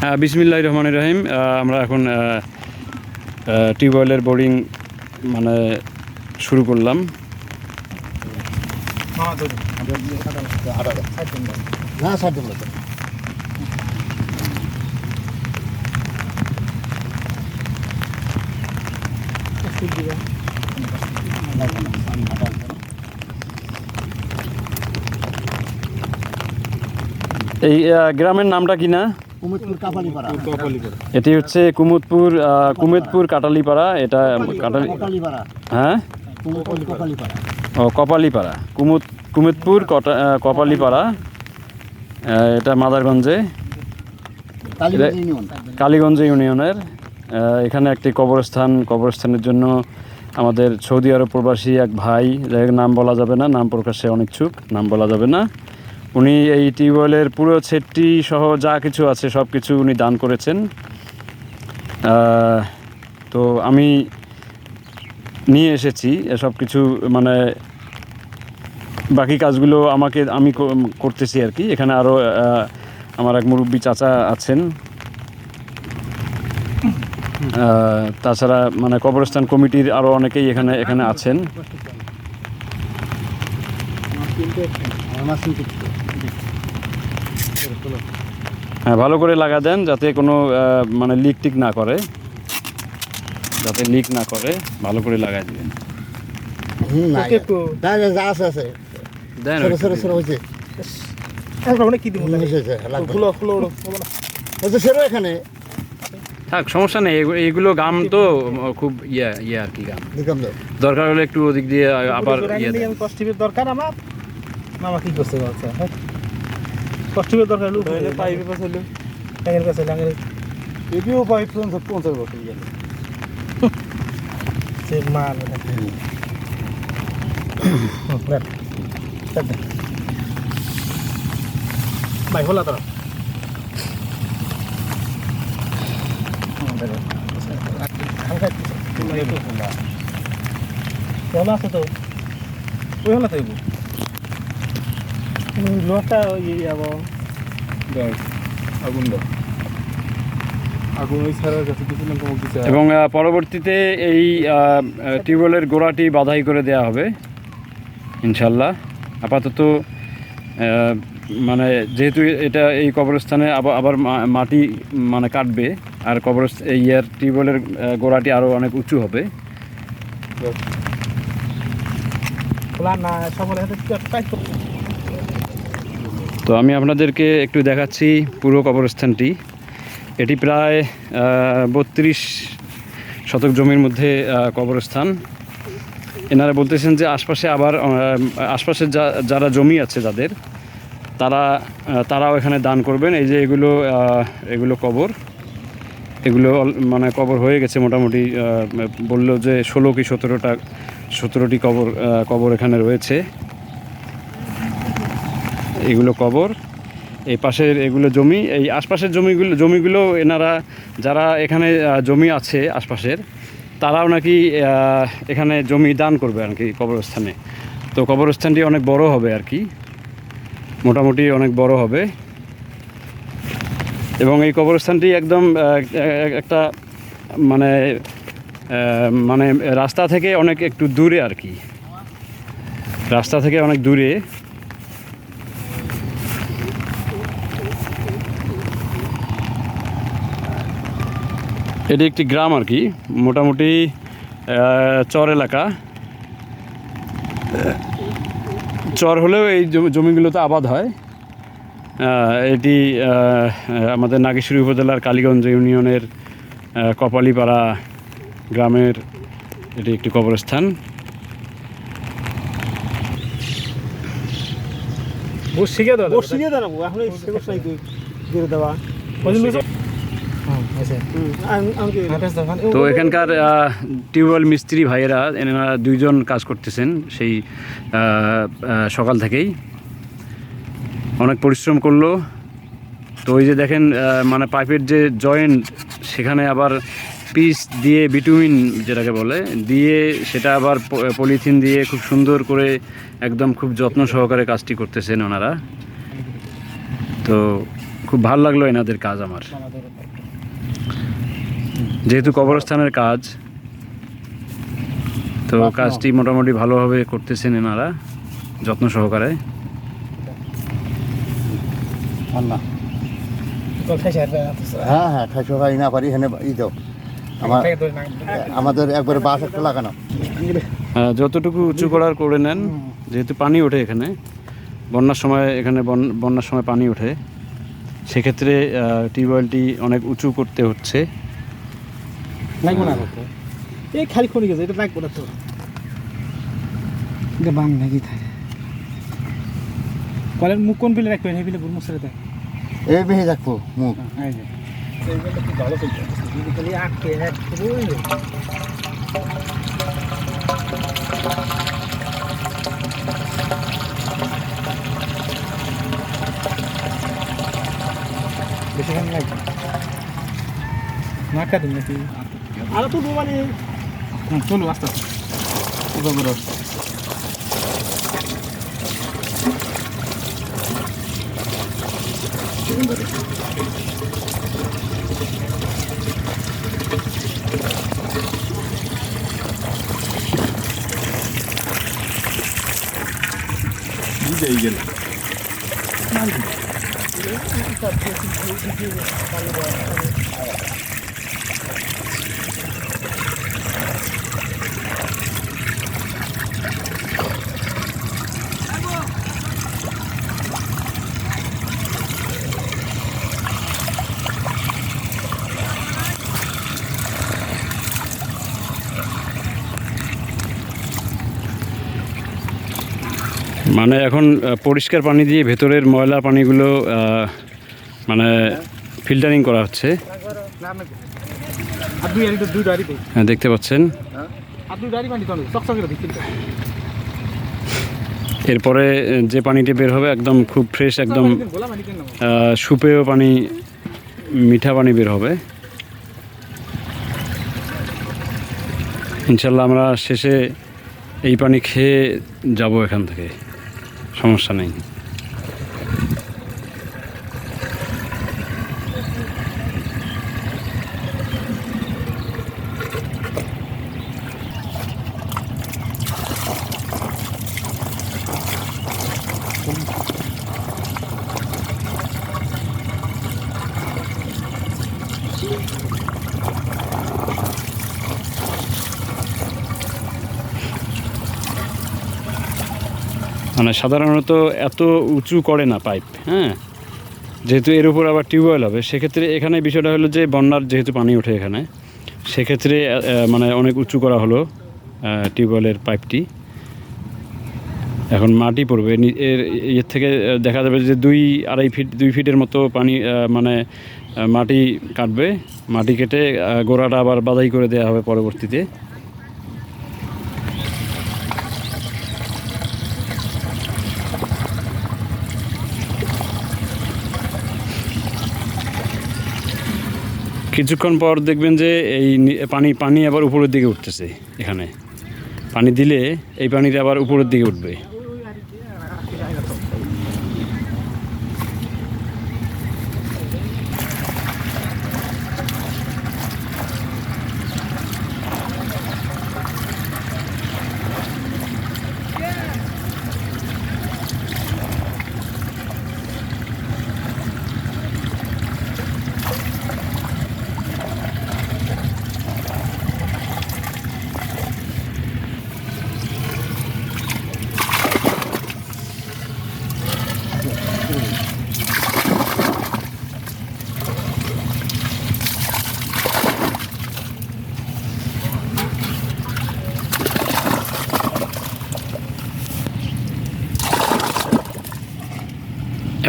হ্যাঁ বিসমিল্লাহ রহমান রহিম। আমরা এখন টিউবওয়েলের বোরিং মানে শুরু করলাম। না এই গ্রামের নামটা কি না? এটি হচ্ছে কুমুদপুর কুমেদপুর কাটালিপাড়া এটা কাটালি হ্যাঁ? ও কপালিপাড়া। কুমুদ কুমেদপুর কপালিপাড়া। এটা মাদারগঞ্জে। কালীগঞ্জ ইউনিয়নের। এখানে একটি কবরস্থান। কবরস্থানের জন্য আমাদের সৌদি আরব প্রবাসী এক ভাই যার নাম বলা যাবে না নাম প্রকাশে অনিচ্ছুক নাম বলা যাবে না। উনি এই টিউবওয়েলের পুরো সেটটি সহ যা কিছু আছে, সব কিছু উনি দান করেছেন। তো আমি নিয়ে এসেছি সব কিছু মানে বাকি কাজগুলো আমাকে, আমি করতেছি আর কি। এখানে আরও আমার এক মুরব্বী চাচা আছেন। তাছাড়া মানে কবরস্থান কমিটির আরও অনেকেই এখানে এখানে আছেন। হ্যাঁ ভালো করে লাগা দেন যাতে কোনো মানে লিক টিক না করে। যাতে লিক না করে ভালো করে লাগাই দিবেন। এখানে। থাক সমস্যা নেই এগুলো গাম তো খুব ইয়ে ইয়ে আর কি গাম। দরকার হলে একটু ওদিক দিয়ে আবার ইয়ে দরকার আমার। মামা কি করছে বলছে কষ্টিপের দরকার লুক পাইপে কাছে লুক ট্যাঙ্কের কাছে ট্যাঙ্কের এটিও পাইপ পঞ্চাশ বছর গেল। সে মাল ভাই হলা তোরা হলা আছে তো। ওই হলা তো এবু ইয়ে যাব। আগুন দাও। এবং পরবর্তীতে এই টিউবওয়েলের গোড়াটি বাধাই করে দেয়া হবে ইনশাল্লাহ আপাতত মানে যেহেতু এটা এই কবরস্থানে আবার আবার মা- মাটি মানে কাটবে আর কবরস্থান এই ইয়ার টিউবওয়েলের গোড়াটি আরও অনেক উঁচু হবে। খোলা না হাতে তো আমি আপনাদেরকে একটু দেখাচ্ছি পুরো কবরস্থানটি। এটি প্রায় বত্রিশ শতক জমির মধ্যে কবরস্থান। এনারা বলতেছেন যে আশপাশে আবার আশপাশে যা, যারা জমি আছে যাদের, তারা তারাও এখানে দান করবেন। এই যে এগুলো এগুলো কবর। এগুলো মানে কবর হয়ে গেছে মোটামুটি বলল যে ষোলো কি সতেরোটা, সতেরোটি কবর কবর এখানে রয়েছে। এগুলো কবর, এই পাশের এগুলো জমি, এই আশপাশের জমিগুলো জমিগুলো এনারা যারা এখানে জমি আছে আশপাশের, তারাও নাকি এখানে জমি দান করবে আর কি কবরস্থানে। তো কবরস্থানটি অনেক বড় হবে আর কি মোটামুটি অনেক বড় হবে। এবং এই কবরস্থানটি একদম একটা মানে মানে রাস্তা থেকে অনেক একটু দূরে আর কি রাস্তা থেকে অনেক দূরে। এটি একটি গ্রাম আর কি মোটামুটি চর এলাকা। চর হলেও এই জমিগুলোতে আবাদ হয়। এটি আমাদের নাগেশ্বরী উপজেলার কালীগঞ্জ ইউনিয়নের কপালীপাড়া গ্রামের এটি একটি কবরস্থান। দাঁড়াবো এখন দেওয়া। তো এখানকার টিউবওয়েল মিস্ত্রি ভাইয়েরা এনারা দুইজন কাজ করতেছেন সেই সকাল থেকেই। অনেক পরিশ্রম করল। তো ওই যে দেখেন মানে পাইপের যে জয়েন্ট সেখানে আবার পিস দিয়ে বিটুমিন যেটাকে বলে দিয়ে সেটা আবার পলিথিন দিয়ে খুব সুন্দর করে একদম খুব যত্ন সহকারে কাজটি করতেছেন ওনারা। তো খুব ভালো লাগল এনাদের কাজ আমার। যেহেতু কবরস্থানের কাজ তো কাজটি মোটামুটি ভালোভাবে করতেছেন এনারা যত্ন সহকারে। হ্যাঁ হ্যাঁ খাইছো ভাই না পারি হেনে ই দাও। আমার আমাদের একবারে বাস একটা লাগানো। যতটুকু উঁচু করার করে নেন যেহেতু পানি ওঠে এখানে বন্যার সময় এখানে বন্যার সময় পানি ওঠে। সেক্ষেত্রে টিউবওয়েলটি অনেক উঁচু করতে হচ্ছে। লাগবো না এই খালি খনি গেছে এটা লাগবো না তো এটা বাং নাকি থাকে? কলের মুখ কোন বিলে রাখবেন? এই বিলে গুড় মশলা দেয় এই বেশি থাকব মুখ। এই যে। কি ভালো চলছে আটকে এক বেশিক্ষণ লাগবে নাকা দিন নাকি আরও তো মানে হুম চলো আস্তে আস্তে উদয় করে বুঝেই গেল মানে এখন পরিষ্কার পানি দিয়ে ভেতরের ময়লা পানিগুলো মানে ফিল্টারিং করা হচ্ছে। হ্যাঁ, দেখতে পাচ্ছেন। এরপরে যে পানিটি বের হবে একদম খুব ফ্রেশ একদম সুপেয় পানি মিঠা পানি বের হবে। ইনশাল্লাহ আমরা শেষে এই পানি খেয়ে যাব এখান থেকে। সমস্যা নেই। মানে সাধারণত এত উঁচু করে না পাইপ হ্যাঁ? যেহেতু এর উপর আবার টিউবওয়েল হবে, সেক্ষেত্রে এখানে বিষয়টা হলো যে বন্যার যেহেতু পানি ওঠে এখানে, সেক্ষেত্রে মানে অনেক উঁচু করা হলো টিউবওয়েলের পাইপটি। এখন মাটি পড়বে এর ইয়ের থেকে দেখা যাবে যে দুই আড়াই ফিট, দুই ফিটের মতো পানি মানে মাটি কাটবে, মাটি কেটে গোড়াটা আবার বাদাই করে দেওয়া হবে পরবর্তীতে। কিছুক্ষণ পর দেখবেন যে এই পানি পানি আবার উপরের দিকে উঠতেছে এখানে। পানি দিলে এই পানিটা আবার উপরের দিকে উঠবে।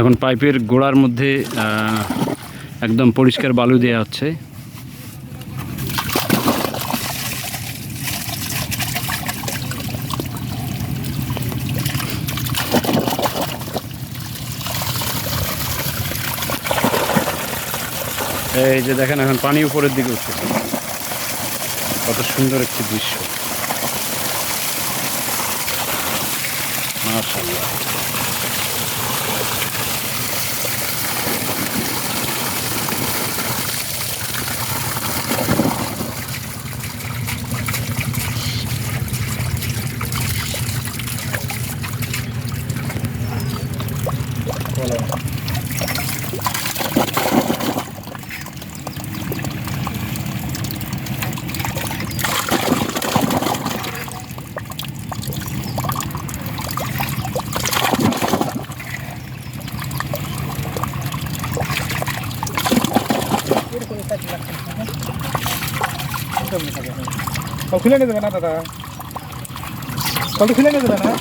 এখন পাইপের গোড়ার মধ্যে একদম পরিষ্কার বালু দেওয়া হচ্ছে। এই যে দেখেন, এখন পানি উপরের দিকে উঠছে। কত সুন্দর একটি দৃশ্য। মাশাআল্লাহ। কল খুলে নিয়ে যাবে না দাদা? কলটা খুলে নিয়ে যাবে না?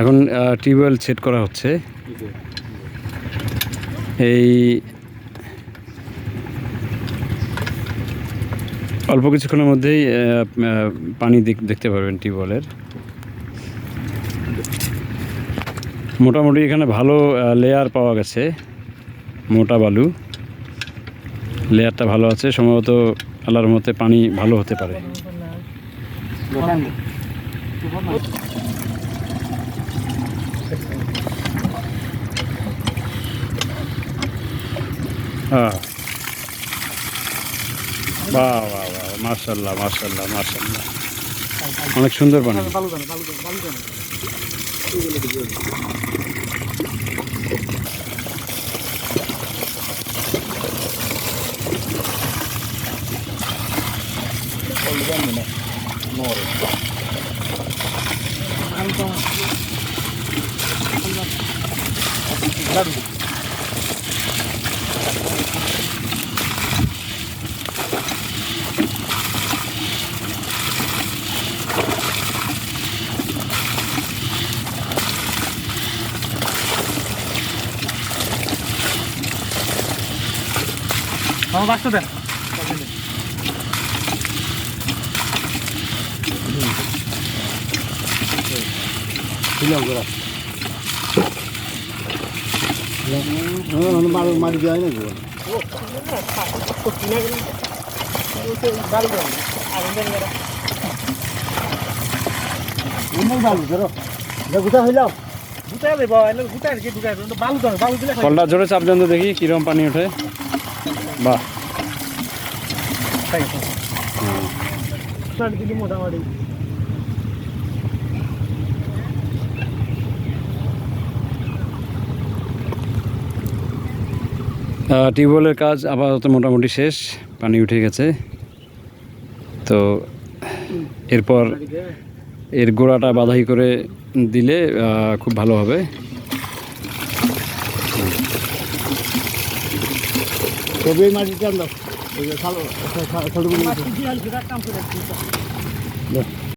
এখন টিউবওয়েল সেট করা হচ্ছে। এই অল্প কিছুক্ষণের মধ্যেই পানি দেখ- দেখতে পারবেন টিউবওয়েলের। মোটামুটি এখানে ভালো লেয়ার পাওয়া গেছে, মোটা বালু। লেয়ারটা ভালো আছে, সম্ভবত আল্লাহর মতে পানি ভালো হতে পারে। হ্যাঁ। বাহ বাহ বাহ মার্শাল্লাহ মার্শাল্লাহ মার্শাল্লাহ অনেক সুন্দর পানি বালু জানে বালু জানে বালু জানে আমার বাক্স দেন ছিলাম করা মারি মারি দেওয়া নাকি বালু জানে আগুন জানে এরা। অনেক ভালো ধরো গুটা হইলাম গুটাই দেব এলে গুটাই কি গুটাই দেব বালু জানে বালু দিলে কলটা জোরে চাপ দেন তো দেখি কীরকম পানি ওঠে। বাহ। মোটামুটি টিউবওয়েলের কাজ আপাতত মোটামুটি শেষ পানি উঠে গেছে। তো এরপর এর গোড়াটা বাধাই করে দিলে খুব ভালো হবে। তবে এই মাটিটা দাও ওই যে খালো খালো